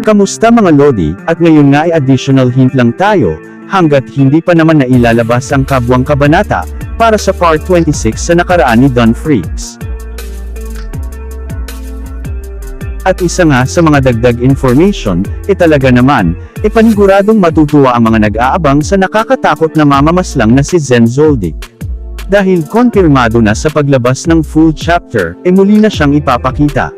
Kamusta mga Lodi, at ngayon nga ay additional hint lang tayo, hanggat hindi pa naman nailalabas ang kabuang kabanata, para sa part 26 sa nakaraan ni Don Freaks. At isa nga sa mga dagdag information, e talaga naman, e matutuwa ang mga nag-aabang sa nakakatakot na mamamaslang na si Zen Zoldyck. Dahil konfirmado na sa paglabas ng full chapter, e muli na siyang ipapakita.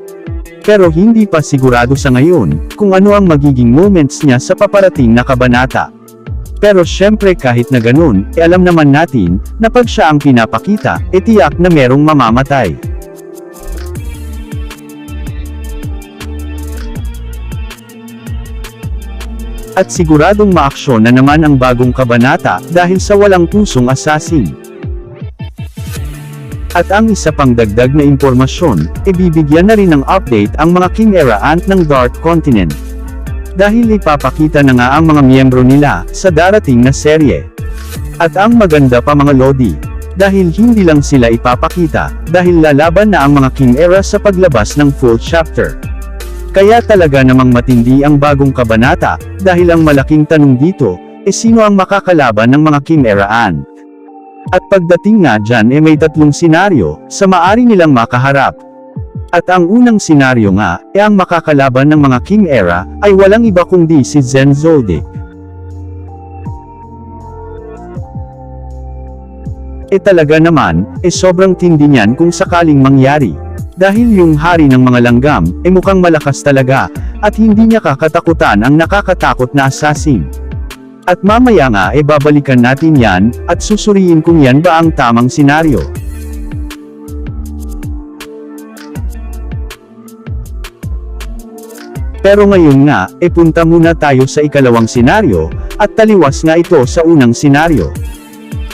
Pero hindi pa sigurado sa ngayon, kung ano ang magiging moments niya sa paparating na kabanata. Pero syempre kahit na ganun, e alam naman natin, na pag siya ang pinapakita, e tiyak na merong mamamatay. At siguradong maaksyon na naman ang bagong kabanata, dahil sa walang pusong assassin. At ang isa pang dagdag na impormasyon, ibibigyan na rin ng update ang mga King Era Ant ng Dark Continent. Dahil ipapakita na nga ang mga miyembro nila, sa darating na serye. At ang maganda pa mga Lodi, dahil hindi lang sila ipapakita, dahil lalaban na ang mga King Era sa paglabas ng full chapter. Kaya talaga namang matindi ang bagong kabanata, dahil ang malaking tanong dito, e sino ang makakalaban ng mga King Era Ant? At pagdating nga dyan e may tatlong senaryo, sa maari nilang makaharap. At ang unang senaryo nga, e ang makakalaban ng mga King Era, ay walang iba kundi si Zen Zoldyck. E talaga naman, e sobrang tindi niyan kung sakaling mangyari. Dahil yung hari ng mga langgam, e mukhang malakas talaga, at hindi niya kakatakutan ang nakakatakot na assassin. At mamaya nga e babalikan natin yan, at susuriin kung yan ba ang tamang senaryo. Pero ngayon nga, e punta muna tayo sa ikalawang senaryo, at taliwas nga ito sa unang senaryo.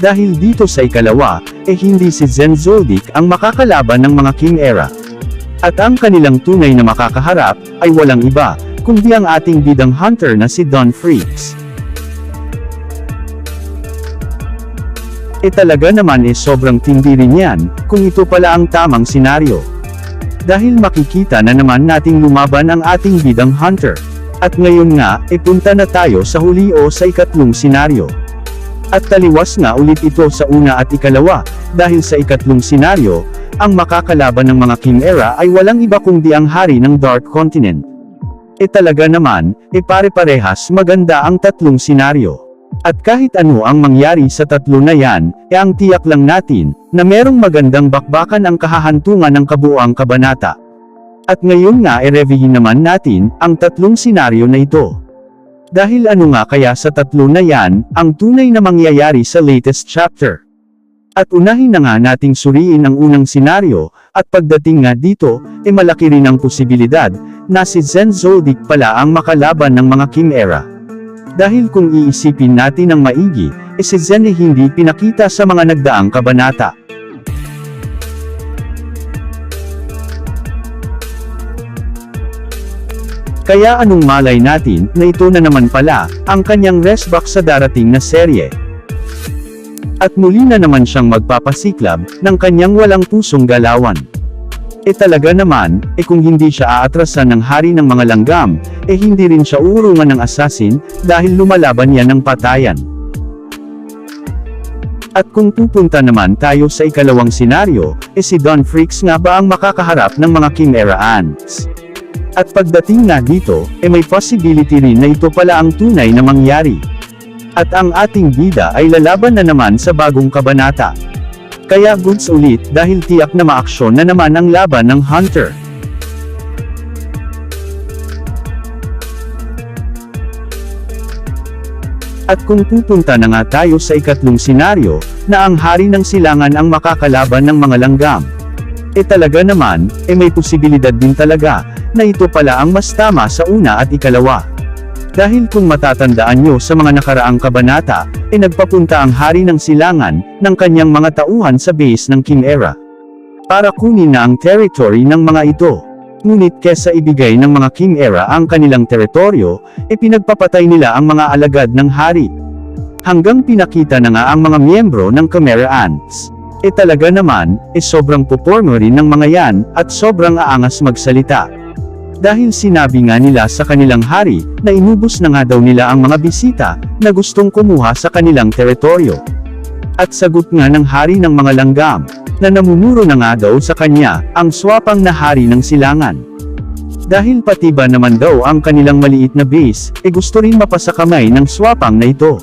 Dahil dito sa ikalawa, eh hindi si Zen Zoldyck ang makakalaban ng mga King Era. At ang kanilang tunay na makakaharap, ay walang iba, kundi ang ating bidang hunter na si Don Freaks. E talaga naman eh sobrang tindi rin yan, kung ito pala ang tamang senaryo. Dahil makikita na naman nating lumaban ang ating bidang hunter. At ngayon nga, e punta na tayo sa huli o sa ikatlong senaryo. At taliwas nga ulit ito sa una at ikalawa, dahil sa ikatlong senaryo, ang makakalaban ng mga King Era ay walang iba kundi ang hari ng Dark Continent. E talaga naman, e pare-parehas maganda ang tatlong senaryo. At kahit ano ang mangyari sa tatlo na yan, e ang tiyak lang natin, na merong magandang bakbakan ang kahahantungan ng kabuoang kabanata. At ngayon nga i-reviewin naman natin, ang tatlong senaryo na ito. Dahil ano nga kaya sa tatlo na yan, ang tunay na mangyayari sa latest chapter. At unahin na nga nating suriin ang unang senaryo, at pagdating nga dito, e malaki rin ang posibilidad, na si Zen Zoldyck pala ang makalaban ng mga King Era. Dahil kung iisipin natin ng maigi, e si Zen ay hindi pinakita sa mga nagdaang kabanata. Kaya anong malay natin, na ito na naman pala, ang kanyang restback sa darating na serye. At muli na naman siyang magpapasiklab, ng kanyang walang pusong galawan. E talaga naman, e kung hindi siya aatrasan ng hari ng mga langgam, e hindi rin siya uurungan ng assassin, dahil lumalaban yan ng patayan. At kung pupunta naman tayo sa ikalawang senaryo, e si Don Freaks nga ba ang makakaharap ng mga King Ants? At pagdating nga dito, e may possibility rin na ito pala ang tunay na mangyari. At ang ating bida ay lalaban na naman sa bagong kabanata. Kaya goods ulit dahil tiyak na maaksyon na naman ang laban ng hunter. At kung pupunta na nga tayo sa ikatlong senaryo, na ang hari ng silangan ang makakalaban ng mga langgam. E talaga naman, e may posibilidad din talaga, na ito pala ang mas tama sa una at ikalawa. Dahil kung matatandaan nyo sa mga nakaraang kabanata, e nagpapunta ang hari ng silangan, ng kanyang mga tauhan sa base ng King Era. Para kunin na ang territory ng mga ito. Ngunit kesa ibigay ng mga King Era ang kanilang teritoryo, e pinagpapatay nila ang mga alagad ng hari. Hanggang pinakita na nga ang mga miyembro ng Khmer Ants. E talaga naman, e sobrang puporno rin ng mga yan, at sobrang aangas magsalita. Dahil sinabi nga nila sa kanilang hari, na inubos na nga daw nila ang mga bisita, na gustong kumuha sa kanilang teritoryo. At sagot nga ng hari ng mga langgam, na namumuro na nga daw sa kanya, ang swapang na hari ng silangan. Dahil pati ba naman daw ang kanilang maliit na base, e gusto rin mapasakamay ng swapang na ito.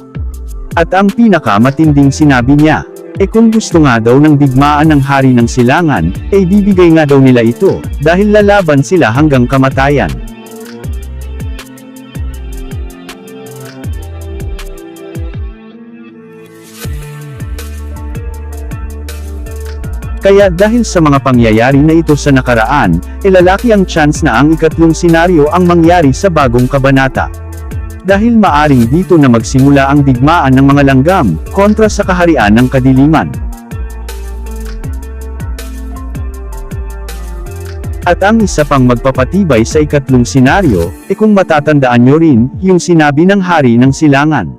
At ang pinakamatinding sinabi niya, e kung gusto nga daw ng digmaan ng hari ng silangan, e bibigay nga daw nila ito, dahil lalaban sila hanggang kamatayan. Kaya dahil sa mga pangyayari na ito sa nakaraan, ilalaki ang chance na ang ikatlong senaryo ang mangyari sa bagong kabanata. Dahil maaring dito na magsimula ang digmaan ng mga langgam, kontra sa kaharian ng kadiliman. At ang isa pang magpapatibay sa ikatlong senaryo, e kung matatandaan nyo rin, yung sinabi ng hari ng silangan.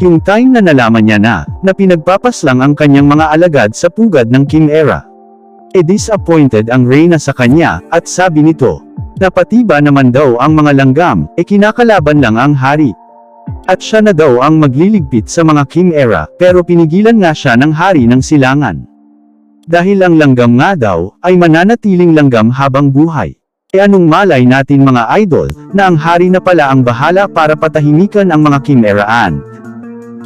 Yung time na nalaman niya na, na pinagpapaslang ang kanyang mga alagad sa pugad ng King Era. E disappointed ang Reyna sa kanya, at sabi nito, na pati ba naman daw ang mga langgam, e kinakalaban lang ang hari. At siya na daw ang magliligpit sa mga King Era, pero pinigilan nga siya ng hari ng silangan. Dahil ang langgam nga daw, ay mananatiling langgam habang buhay. E anong malay natin mga idol, na ang hari na pala ang bahala para patahimikan ang mga Kimeraan.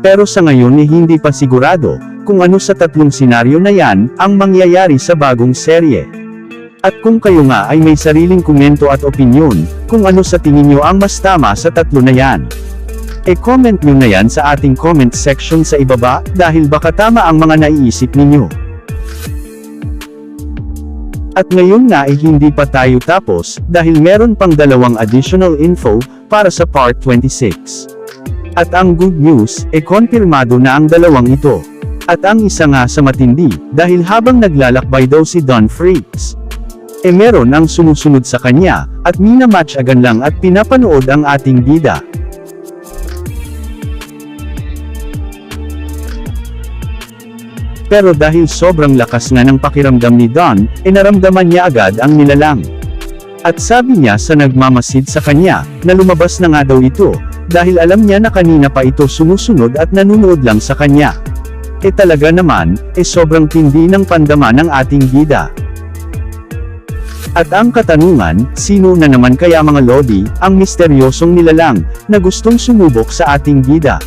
Pero sa ngayon eh hindi pa sigurado, kung ano sa tatlong senaryo na yan, ang mangyayari sa bagong serye. At kung kayo nga ay may sariling komento at opinyon, kung ano sa tingin nyo ang mas tama sa tatlo na yan. E comment nyo na yan sa ating comment section sa ibaba, dahil baka tama ang mga naiisip ninyo. At ngayon nga ay hindi pa tayo tapos, dahil meron pang dalawang additional info, para sa part 26. At ang good news, e konfirmado na ang dalawang ito. At ang isa nga sa matindi, dahil habang naglalakbay daw si Don Freaks. E meron ang sumusunod sa kanya, at minamatch agan lang at pinapanood ang ating bida. Pero dahil sobrang lakas nga ng pakiramdam ni Don, e naramdaman niya agad ang nilalang. At sabi niya sa nagmamasid sa kanya, na lumabas na nga daw ito, dahil alam niya na kanina pa ito sumusunod at nanunood lang sa kanya. E talaga naman, e sobrang tindi ng pandama ng ating bida. At ang katanungan, sino na naman kaya mga Lodi, ang misteryosong nilalang, na gustong sumubok sa ating bida?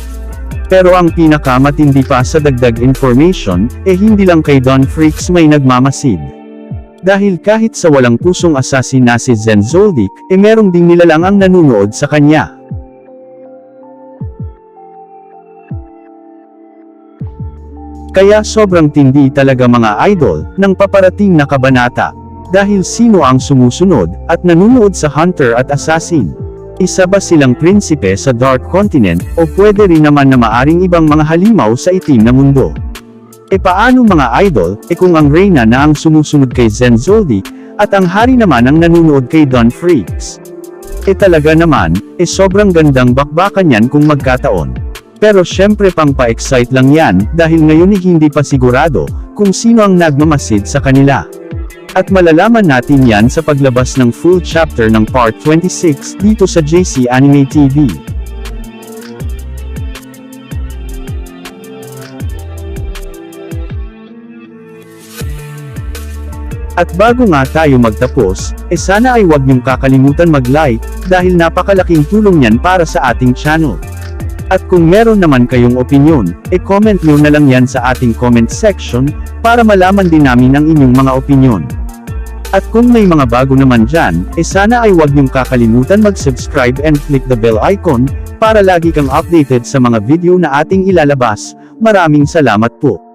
Pero ang pinakamatindi pa sa dagdag information, eh hindi lang kay Don Freaks may nagmamasid. Dahil kahit sa walang pusong assassin na si Zen Zoldyck, eh merong ding nilalang ang nanunood sa kanya. Kaya sobrang tindi talaga mga idol, ng paparating na kabanata. Dahil sino ang sumusunod, at nanunood sa Hunter at Assassin. Isa ba silang prinsipe sa Dark Continent, o pwede rin naman na maaring ibang mga halimaw sa itim na mundo? E paano mga idol, e kung ang Reyna na ang sumusunod kay Zen Zoldyck, at ang hari naman ang nanunood kay Don Freaks? E talaga naman, e sobrang gandang bakbakan yan kung magkataon. Pero syempre pang pa-excite lang yan, dahil ngayon eh hindi pa sigurado, kung sino ang nagmamasid sa kanila. At malalaman natin yan sa paglabas ng full chapter ng part 26, dito sa JC Anime TV. At bago nga tayo magtapos, eh sana ay huwag niyong kakalimutan mag-like, dahil napakalaking tulong yan para sa ating channel. At kung meron naman kayong opinion, e-comment nyo na lang yan sa ating comment section, para malaman din namin ang inyong mga opinion. At kung may mga bago naman dyan, e sana ay huwag niyong kakalimutan mag-subscribe and click the bell icon, para lagi kang updated sa mga video na ating ilalabas. Maraming salamat po.